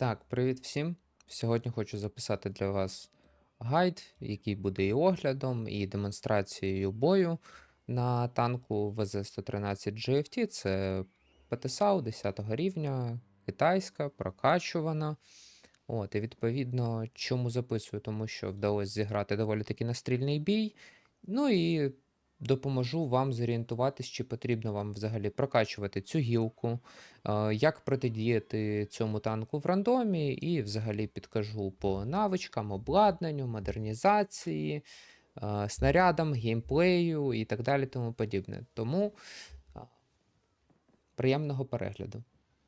Так, привіт всім. Сьогодні хочу записати для вас гайд, який буде і оглядом, і демонстрацією бою на танку ВЗ-113 GFT. Це ПТСАУ 10 рівня, китайська, прокачувана. От, і відповідно, чому записую? Тому що вдалося зіграти доволі таки настрільний бій. Ну і допоможу вам зорієнтуватись, чи потрібно вам взагалі прокачувати цю гілку, е, як протидіяти цьому танку в рандомі, і взагалі підкажу по навичкам, обладнанню, модернізації, е, снарядам, геймплею і так далі. Тому подібне. Тому е, приємного перегляду.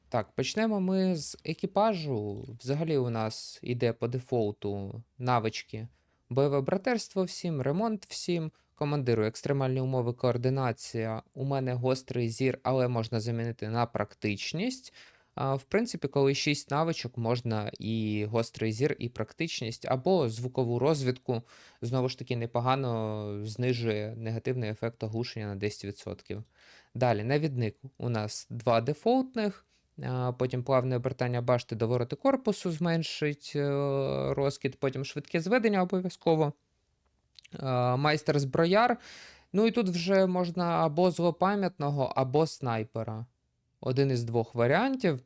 Так, почнемо ми з екіпажу. Взагалі у нас іде по дефолту навички бойове братерство всім, ремонт всім, командиру екстремальні умови, координація. У мене гострий зір, але можна замінити на практичність. В принципі, коли 6 навичок, можна і гострий зір, і практичність, або звукову розвідку, знову ж таки, непогано знижує негативний ефект оглушення на 10%. Далі, навідник у нас два дефолтних. Потім плавне обертання башти до вороти корпусу зменшить е, розкид, потім швидке зведення обов'язково. А, Майстер зброяр. Ну і тут вже можна або злопам'ятного, або снайпера. Один із двох варіантів.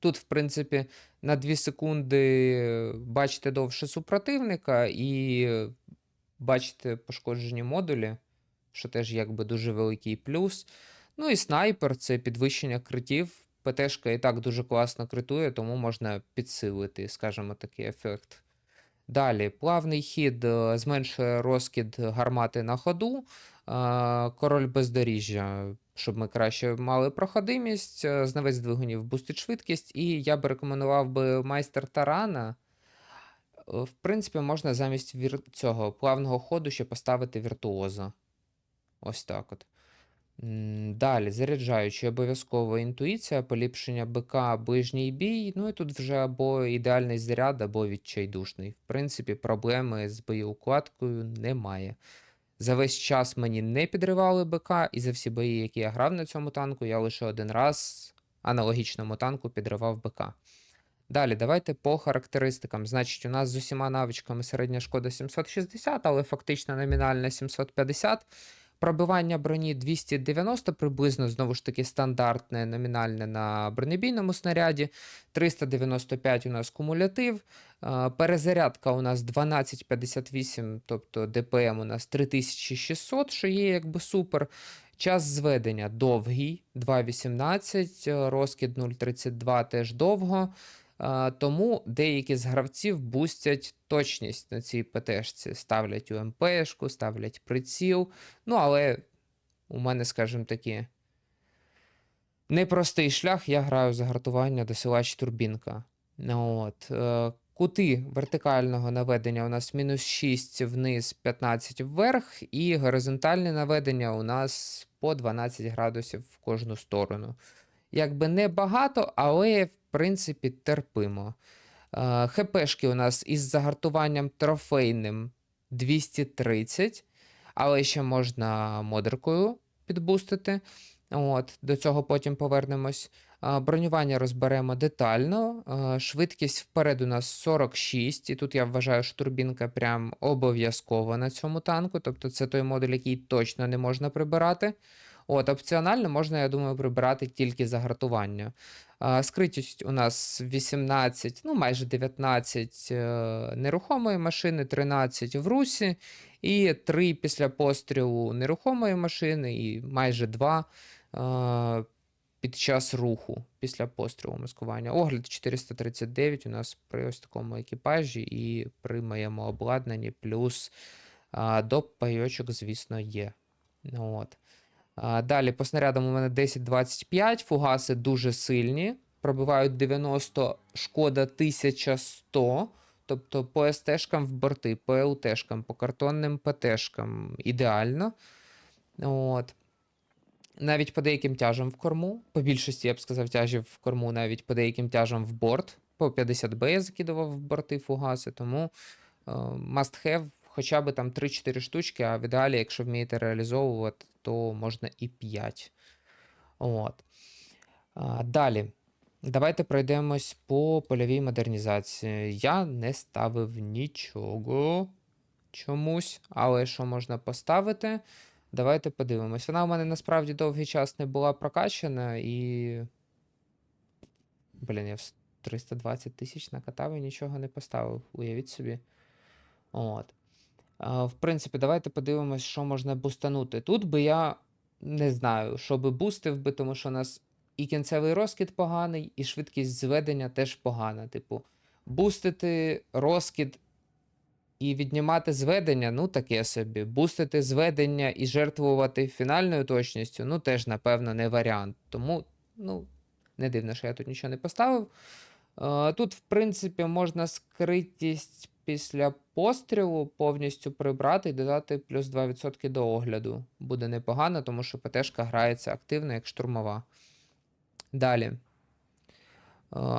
Тут, в принципі, на 2 секунди бачите довше супротивника і бачите пошкоджені модулі, що теж якби дуже великий плюс. Ну і снайпер це підвищення критів. ПТшка і так дуже класно критує, тому можна підсилити, скажімо, такий ефект. Далі, плавний хід е, зменшує розкид гармати на ходу. е, Король бездоріжжя, щоб ми краще мали проходимість. е, Знавець двигунів бустить швидкість. І я би рекомендував би майстер тарана. В принципі, можна замість цього плавного ходу ще поставити віртуоза. Ось так от. Далі, заряджаючи, обов'язково інтуїція, поліпшення БК, ближній бій. Ну і тут вже або ідеальний заряд, або відчайдушний. В принципі, проблеми з боєукладкою немає. За весь час мені не підривали БК, і за всі бої, які я грав на цьому танку, я лише один раз аналогічному танку підривав БК. Далі, давайте по характеристикам. Значить, у нас з усіма навичками середня шкода 760, але фактично номінальна 750. Пробивання броні 290 приблизно, знову ж таки, стандартне номінальне на бронебійному снаряді. 395 у нас кумулятив. Перезарядка у нас 1258, тобто ДПМ у нас 3600, що є якби супер. Час зведення довгий, 2.18, е, розкид 0.32 теж довго. Тому деякі з гравців бустять точність на цій ПТшці. Ставлять УМПшку, ставлять приціл. Ну, але у мене, скажімо таки, непростий шлях. Я граю за гартування досилач турбінка. От. е, Кути вертикального наведення у нас мінус 6 вниз, 15 вверх, і горизонтальне наведення у нас по 12 градусів в кожну сторону. Якби не багато, але в принципі терпимо. ХПшки у нас із загартуванням трофейним 230, але ще можна модеркою підбустити. От, до цього потім повернемось. Бронювання розберемо детально. Швидкість вперед у нас 46, і тут я вважаю, що турбінка прям обов'язкова на цьому танку. Тобто це той модуль, який точно не можна прибирати. От, опціонально можна, я думаю, прибирати тільки загартування. А, скритість у нас 18, ну майже 19 е, нерухомої машини, 13 в русі, і 3 після пострілу нерухомої машини, і майже 2 е, під час руху після пострілу маскування. Огляд 439 у нас при ось такому екіпажі і при моєму обладнанні, плюс а, доп пайочок, звісно, є. От. Далі по снарядам у мене 10-25, фугаси дуже сильні. Пробивають 90, шкода 1100. Тобто по СТ-шкам в борти, по ЛТ-шкам, по картонним ПТ-шкам ідеально. От. Навіть по деяким тяжам в корму. По більшості, я б сказав, тяжів в корму, навіть по деяким тяжам в борт. По 50Б я закидував в борти фугаси, тому е, must have хоча б там 3-4 штучки, а в ідеалі, якщо вмієте реалізовувати, то можна і 5. От. Далі. Давайте пройдемось по польовій модернізації. Я не ставив нічого чомусь, але що можна поставити? Давайте подивимось. Вона у мене насправді довгий час не була прокачана і. Блін, я в 320 тисяч накатав і нічого не поставив. Уявіть собі. От. В принципі, давайте подивимось, що можна бустанути. Тут би я не знаю, що би бустив би, тому що у нас і кінцевий розкид поганий, і швидкість зведення теж погана. Типу, бустити розкид і віднімати зведення, ну таке собі. Бустити зведення і жертвувати фінальною точністю, ну теж, напевно, не варіант. Тому, ну, не дивно, що я тут нічого не поставив. Тут, в принципі, можна скритість після пострілу повністю прибрати і додати плюс 2% до огляду. Буде непогано, тому що ПТшка грається активно, як штурмова. Далі. Е,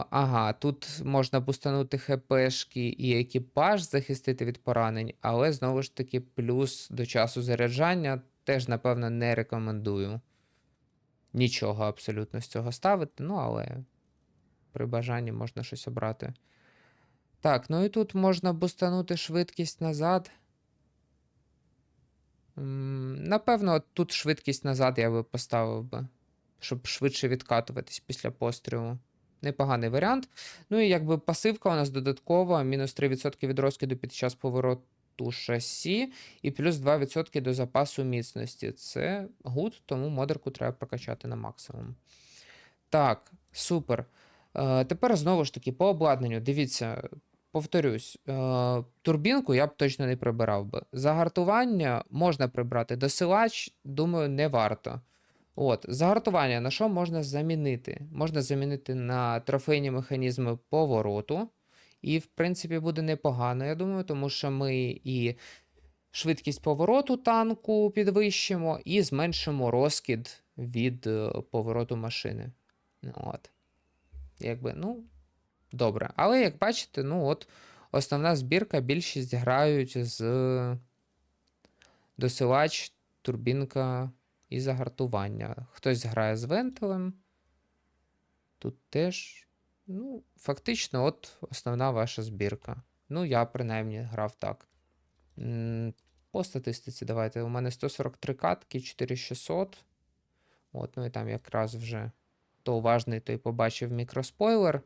Ага, тут можна бустанути ХПшки і екіпаж захистити від поранень, але знову ж таки, плюс до часу заряджання теж, напевно, не рекомендую. Нічого абсолютно з цього ставити, ну але при бажанні можна щось обрати. Так, ну і тут можна бустанути швидкість назад. Напевно, тут швидкість назад я би поставив би, щоб швидше відкатуватись після пострілу. Непоганий варіант. Ну і якби пасивка у нас додаткова, мінус 3% від розкиду під час повороту шасі, і плюс 2% до запасу міцності. Це гуд, тому модерку треба прокачати на максимум. Так, супер. Е, тепер знову ж таки, по обладнанню. Дивіться, повторюсь, е, турбінку я б точно не прибирав би. Загартування можна прибрати. Досилач, думаю, не варто. От, загартування на що можна замінити? Можна замінити на трофейні механізми повороту. І, в принципі, буде непогано, я думаю, тому що ми і швидкість повороту танку підвищимо, і зменшимо розкид від е, повороту машини. От. Якби, ну, добре. Але, як бачите, ну от основна збірка, більшість грають з досилач, турбінка і загартування. Хтось грає з вентилем. Тут теж, ну, фактично, от основна ваша збірка. Ну, я принаймні грав так. По статистиці, давайте. У мене 143 катки, 4600. От, ну і там якраз вже хто уважний, той побачив мікроспойлер.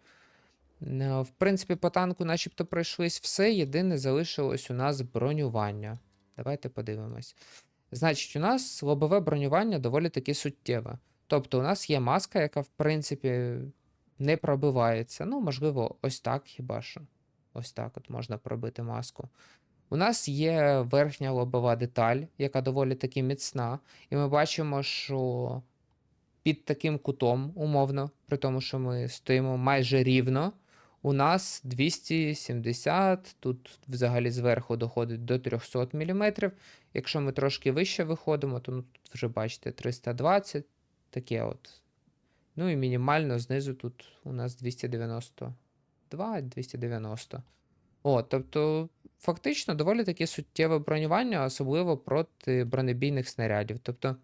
Е, В принципі, по танку начебто пройшлись все. Єдине залишилось у нас бронювання. Давайте подивимось. Значить, у нас лобове бронювання доволі таки суттєве. Тобто, у нас є маска, яка, в принципі, не пробивається. Ну, можливо, ось так хіба що. Ось так от можна пробити маску. У нас є верхня лобова деталь, яка доволі таки міцна, і ми бачимо, що під таким кутом, умовно, при тому, що ми стоїмо майже рівно, у нас 270, тут взагалі зверху доходить до 300 мм. Якщо ми трошки вище виходимо, то ну, тут вже бачите 320, таке от. Ну і мінімально знизу тут у нас 292, 290. О, тобто, фактично доволі таке суттєве бронювання, особливо проти бронебійних снарядів. Тобто,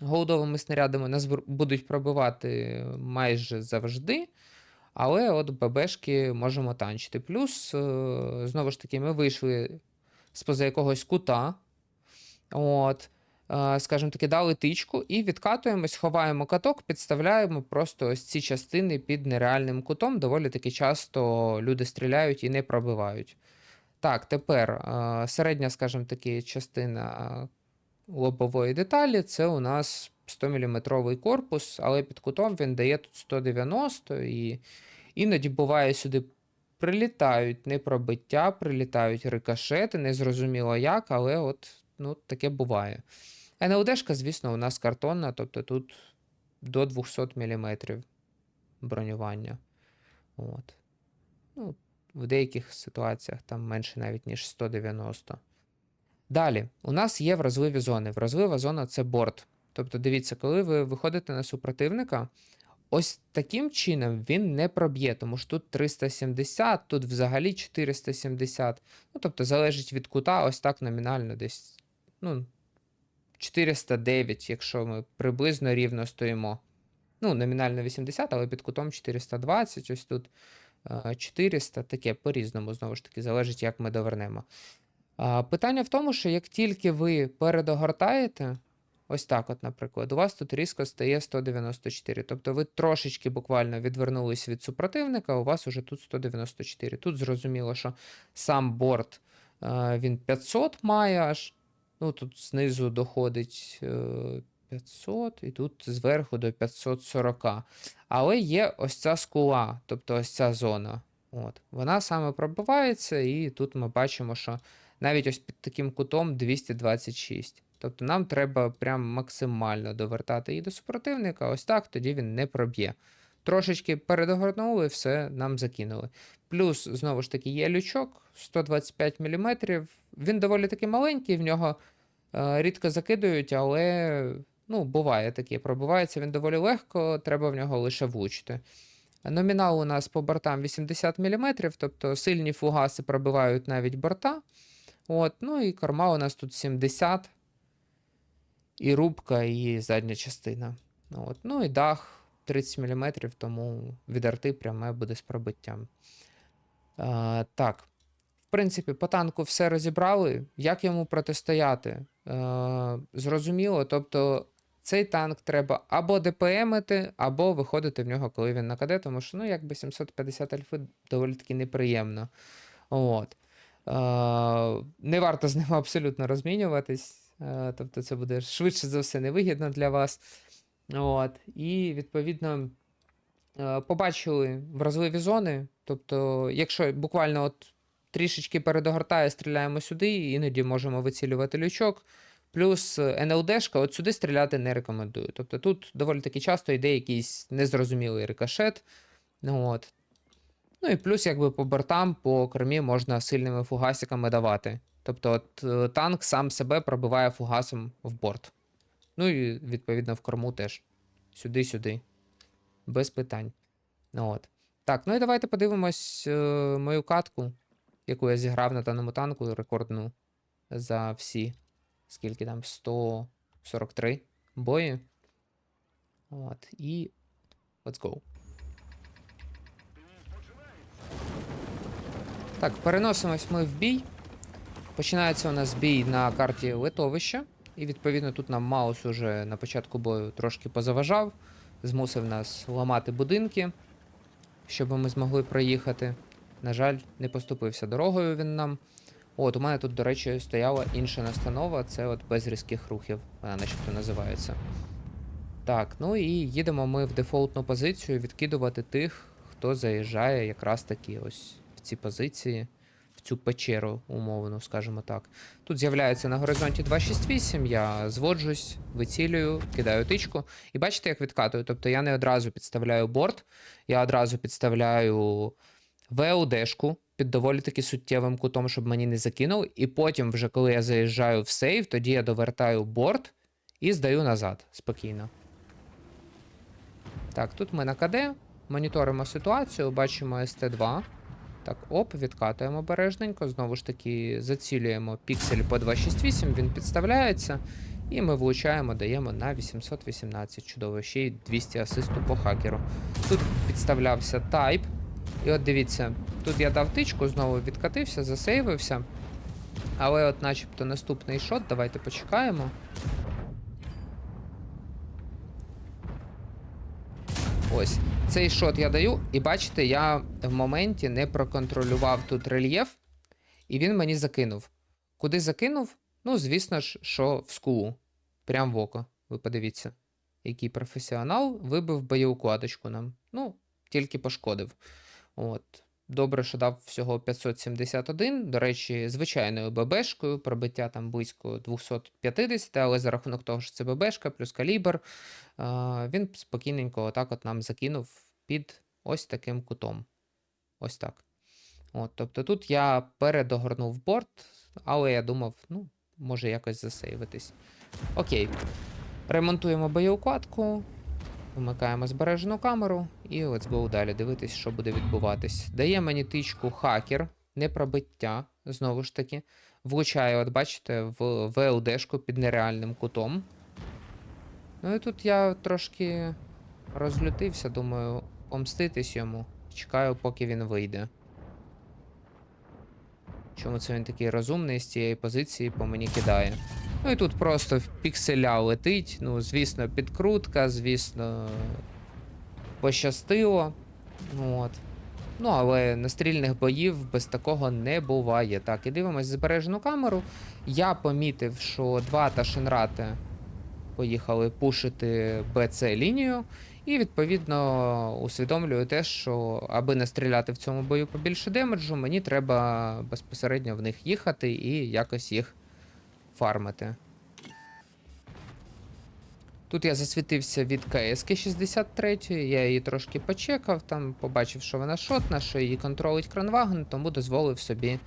голдовими снарядами нас будуть пробивати майже завжди, але от ББшки можемо танчити. Плюс, е, знову ж таки, ми вийшли з-поза якогось кута. От, е, скажімо таки, дали тичку і відкатуємось, ховаємо каток, підставляємо просто ось ці частини під нереальним кутом. Доволі таки часто люди стріляють і не пробивають. Так, тепер е, середня, скажімо таки, частина лобової деталі це у нас 100-мм корпус, але під кутом він дає тут 190 і іноді буває сюди прилітають не пробиття, прилітають рикошети, незрозуміло як, але от ну, таке буває. НЛДшка, звісно, у нас картонна, тобто тут до 200 мм бронювання. От. Ну, в деяких ситуаціях там менше навіть, ніж 190. Далі, у нас є вразливі зони. Вразлива зона це борт. Тобто, дивіться, коли ви виходите на супротивника, ось таким чином він не проб'є, тому що тут 370, тут взагалі 470. Ну, тобто, залежить від кута, ось так номінально десь ну, 409, якщо ми приблизно рівно стоїмо. Ну, номінально 80, але під кутом 420, ось тут е, 400, таке по-різному, знову ж таки, залежить, як ми довернемо. Питання в тому, що як тільки ви передогортаєте, ось так, от, наприклад, у вас тут різко стає 194. Тобто ви трошечки буквально відвернулись від супротивника, у вас уже тут 194. Тут зрозуміло, що сам борт е, він 500 має аж. Ну, тут знизу доходить е, 500, і тут зверху до 540. Але є ось ця скула, тобто ось ця зона. От. Вона саме пробивається, і тут ми бачимо, що навіть ось під таким кутом 226. Тобто нам треба прям максимально довертати її до супротивника, ось так, тоді він не проб'є. Трошечки передогорнули, все нам закинули. Плюс, знову ж таки, є лючок 125 мм. Він доволі таки маленький, в нього е, рідко закидують, але ну, буває таке. Пробивається він доволі легко, треба в нього лише влучити. Номінал у нас по бортам 80 мм, тобто сильні фугаси пробивають навіть борта. От, ну і корма у нас тут 70, і рубка, і задня частина. От, ну і дах 30 мм, тому від арти пряме буде з пробиттям. А, так. В принципі, по танку все розібрали. Як йому протистояти? Е, зрозуміло, тобто цей танк треба або ДПМити, або виходити в нього, коли він на КД, тому що ну, якби 750 альфи доволі таки неприємно. От. Е, не варто з ним абсолютно розмінюватись. Е, тобто це буде швидше за все невигідно для вас. От. І відповідно. Е, Побачили вразливі зони. Тобто, якщо буквально от трішечки передогортає, стріляємо сюди, іноді можемо вицілювати лючок. Плюс НЛДшка, от сюди стріляти не рекомендую. Тобто тут доволі таки часто йде якийсь незрозумілий рикошет. От. ну і плюс, якби по бортам, по кормі можна сильними фугасиками давати. Тобто, от е, танк сам себе пробиває фугасом в борт. Ну і відповідно в корму теж. Сюди-сюди. Без питань. Ну, От. Так, ну і давайте подивимось е, мою катку, яку я зіграв на даному танку, рекордну за всі. Скільки там? 143 бої. От. І. Let's go. Так, переносимось ми в бій. Починається у нас бій на карті литовища. І відповідно тут нам Маус уже на початку бою трошки позаважав, змусив нас ламати будинки, щоб ми змогли проїхати. На жаль, не поступився дорогою він нам. От, у мене тут, до речі, стояла інша настанова, це от без різких рухів, вона начебто називається. Так, ну і їдемо ми в дефолтну позицію відкидувати тих, хто заїжджає якраз таки ось в ці позиції, цю печеру, умовно, скажімо так. Тут з'являється на горизонті 268, я зводжусь, вицілюю, кидаю тичку. І бачите, як відкатую. Тобто я не одразу підставляю борт, я одразу підставляю ВЛДшку під доволі таки суттєвим кутом, щоб мені не закинув. І потім, вже коли я заїжджаю в сейв, тоді я довертаю борт і здаю назад спокійно. Так, тут ми на КД, моніторимо ситуацію, бачимо СТ2. Так, оп, відкатуємо обережненько. Знову ж таки, зацілюємо піксель по 268, він підставляється. І ми влучаємо, даємо на 818. Чудово, ще й 200 асисту по хакеру. Тут підставлявся тайп. І от дивіться, тут я дав тичку, знову відкатився, засейвився. Але от начебто наступний шот, давайте почекаємо. Ось, цей шот я даю, і бачите, я в моменті не проконтролював тут рельєф, і він мені закинув. Куди закинув? Ну, звісно ж, що в скулу. Прям в око. Ви подивіться. Який професіонал вибив боєукладочку нам. Ну, тільки пошкодив. От. Добре, що дав всього 571. До речі, звичайною ББшкою, пробиття там близько 250, але за рахунок того, що це ББшка плюс калібр, він спокійненько отак от нам закинув під ось таким кутом. Ось так. От, тобто тут я передогорнув борт, але я думав, ну, може якось засейвитись. Окей. Ремонтуємо боєукладку. Вмикаємо збережену камеру і let's go далі дивитись, що буде відбуватись. Дає мені тичку хакер, не пробиття, знову ж таки. Влучає, от бачите, в ВЛДшку під нереальним кутом. Ну і тут я трошки розлютився, думаю, помститись йому. Чекаю, поки він вийде. Чому це він такий розумний з цієї позиції по мені кидає? Ну і тут просто в пікселя летить. Ну, звісно, підкрутка, звісно, пощастило. От. Ну, але настрільних боїв без такого не буває. Так, і дивимось збережену камеру. Я помітив, що два ташенрати поїхали пушити БЦ лінію. І відповідно усвідомлюю те, що аби не стріляти в цьому бою побільше демеджу, мені треба безпосередньо в них їхати і якось їх фармити. Тут я засвітився від КСК 63, я її трошки почекав, там побачив, що вона шотна, що її контролить кранваген, тому дозволив собі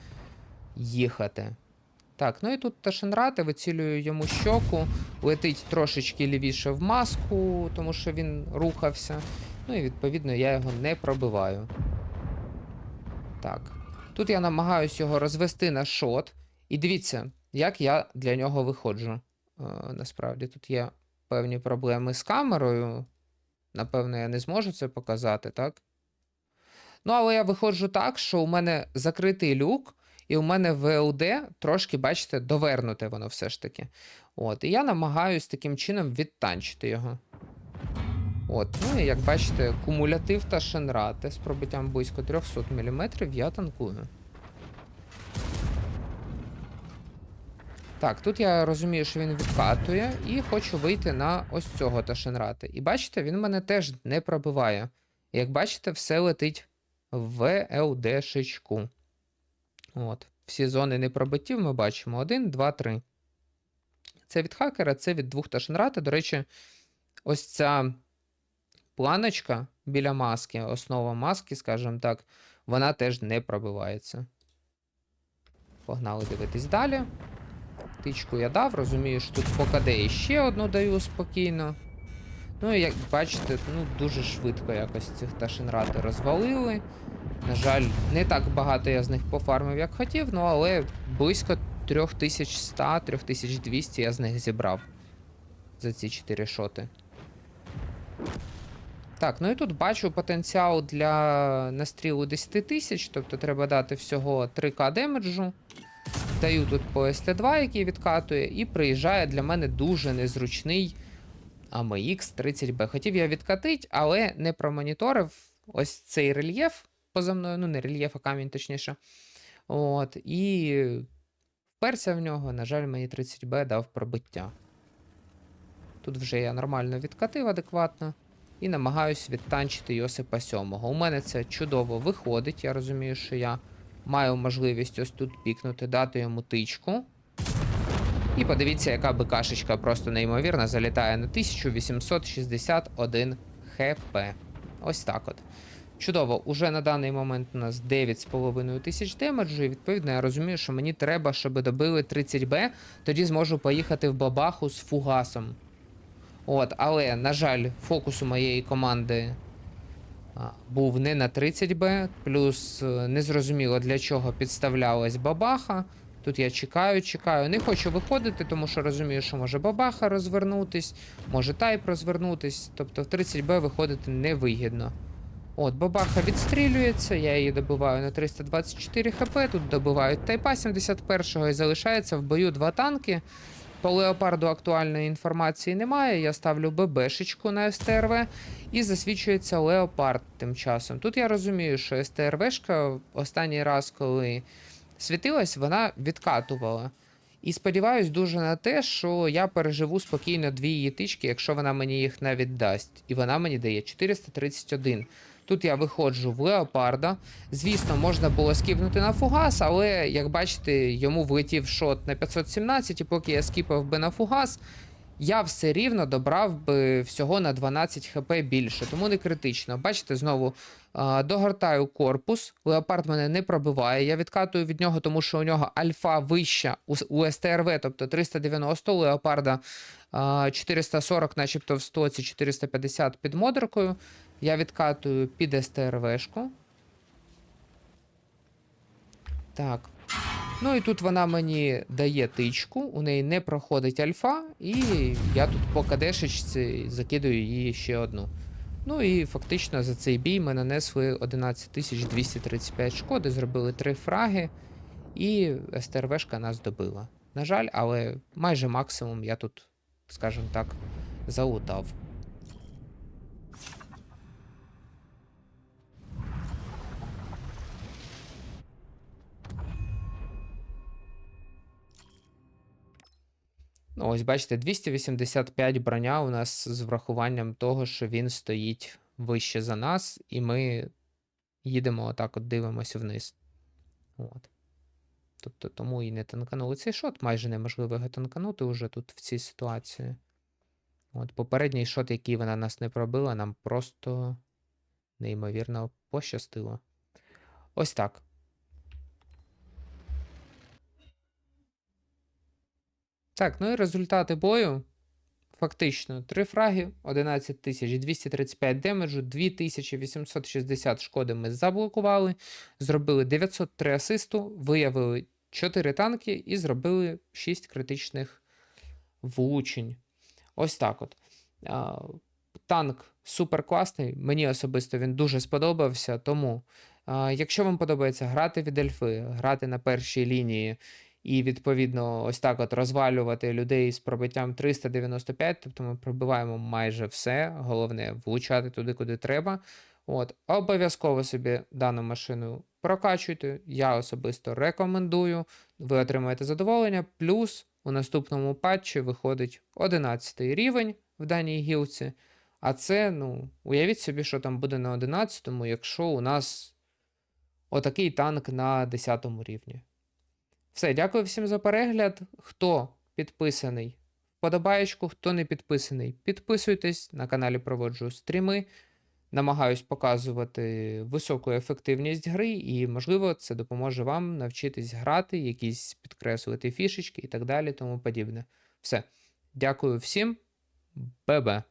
їхати. Так, ну і тут Ташенрати, вицілюю йому щоку, летить трошечки лівіше в маску, тому що він рухався. Ну і відповідно я його не пробиваю. Так. Тут я намагаюся його розвести на шот. І дивіться, як я для нього виходжу. Е, насправді тут є певні проблеми з камерою. Напевно, я не зможу це показати, так? Ну, але я виходжу так, що у мене закритий люк, і у мене ВЛД трошки, бачите, довернуте воно все ж таки. От, і я намагаюсь таким чином відтанчити його. От, ну і як бачите, кумулятив та шенрати з пробиттям близько 300 мм я танкую. Так, тут я розумію, що він відкатує, і хочу вийти на ось цього Ташенрати. І бачите, він мене теж не пробиває. Як бачите, все летить в ЛД-шечку. От. Всі зони непробиттів ми бачимо. 1, 2, 3. Це від хакера, це від двох Ташенрати. До речі, ось ця планочка біля маски, основа маски, скажімо так, вона теж не пробивається. Погнали дивитись далі. Тичку я дав, розумію, що тут по КД ще одну даю спокійно. Ну і як бачите, ну дуже швидко якось цих ташенрати розвалили. На жаль, не так багато я з них пофармив, як хотів, ну але близько 3100-3200 я з них зібрав за ці 4 шоти. Так, ну і тут бачу потенціал для настрілу 10 тисяч, тобто треба дати всього 3к демеджу. Даю тут по СТ2, який відкатує, і приїжджає для мене дуже незручний AMX 30B. Хотів я відкатить, але не промоніторив ось цей рельєф поза мною, ну не рельєф, а камінь, точніше. От, і вперся в нього, на жаль, мені 30Б дав пробиття. Тут вже я нормально відкатив адекватно. І намагаюсь відтанчити Йосипа 7. У мене це чудово виходить. Я розумію, що я маю можливість ось тут пікнути, дати йому тичку. І подивіться, яка БКшечка просто неймовірна, залітає на 1861 хп. Ось так от. Чудово, уже на даний момент у нас 9,5 тисяч демеджу, і відповідно я розумію, що мені треба, щоб добили 30Б, тоді зможу поїхати в бабаху з фугасом. От, але, на жаль, фокус у моєї команди був не на 30Б, плюс е, незрозуміло для чого підставлялась бабаха. Тут я чекаю, чекаю. Не хочу виходити, тому що розумію, що може бабаха розвернутись, може тайп розвернутись. Тобто в 30Б виходити невигідно. От, бабаха відстрілюється, я її добиваю на 324 хп. Тут добивають тайпа 71-го і залишається в бою два танки. По леопарду актуальної інформації немає. Я ставлю ББшечку на СТРВ і засвідчується леопард тим часом. Тут я розумію, що СТРВшка останній раз, коли світилась, вона відкатувала. І сподіваюсь дуже на те, що я переживу спокійно дві її тички, якщо вона мені їх не віддасть. І вона мені дає 431. Тут я виходжу в леопарда. Звісно, можна було скіпнути на фугас, але як бачите, йому влетів шот на 517, і поки я скіпав би на фугас, я все рівно добрав би всього на 12 хп більше, тому не критично. Бачите, знову догортаю корпус. Леопард мене не пробиває. Я відкатую від нього, тому що у нього альфа вища у, СТРВ, тобто 390 у леопарда 440, начебто в 100-450 під модеркою. Я відкатую під СТРВшку. Так. Ну і тут вона мені дає тичку, у неї не проходить альфа, і я тут по кадешечці закидую її ще одну. Ну і фактично за цей бій ми нанесли 11235 шкоди, зробили 3 фраги, і СТРВшка нас добила. На жаль, але майже максимум я тут, скажімо так, залутав. Ну, ось бачите, 285 броня у нас з врахуванням того, що він стоїть вище за нас, і ми їдемо отак, от дивимося вниз. От. Тобто тому і не танканули цей шот, майже неможливо його танканути уже тут в цій ситуації. От, попередній шот, який вона нас не пробила, нам просто неймовірно пощастило. Ось так. Так, ну і результати бою. Фактично, 3 фраги, 11235 демеджу, 2860 шкоди ми заблокували, зробили 903 асисту, виявили 4 танки і зробили 6 критичних влучень. Ось так от. Танк супер класний. Мені особисто він дуже сподобався. Тому, якщо вам подобається грати від ельфи, грати на першій лінії і, відповідно, ось так от розвалювати людей з пробиттям 395, тобто ми пробиваємо майже все. Головне влучати туди, куди треба. От, обов'язково собі дану машину прокачуйте. Я особисто рекомендую. Ви отримаєте задоволення. Плюс у наступному патчі виходить 11 рівень в даній гілці. А це, ну, уявіть собі, що там буде на 11-му, якщо у нас отакий танк на 10 рівні. Все, дякую всім за перегляд. Хто підписаний, вподобаєчку, хто не підписаний, підписуйтесь. На каналі проводжу стріми. Намагаюсь показувати високу ефективність гри, і, можливо, це допоможе вам навчитись грати, якісь підкреслити фішечки і так далі, тому подібне. Все. Дякую всім. Бе-бе.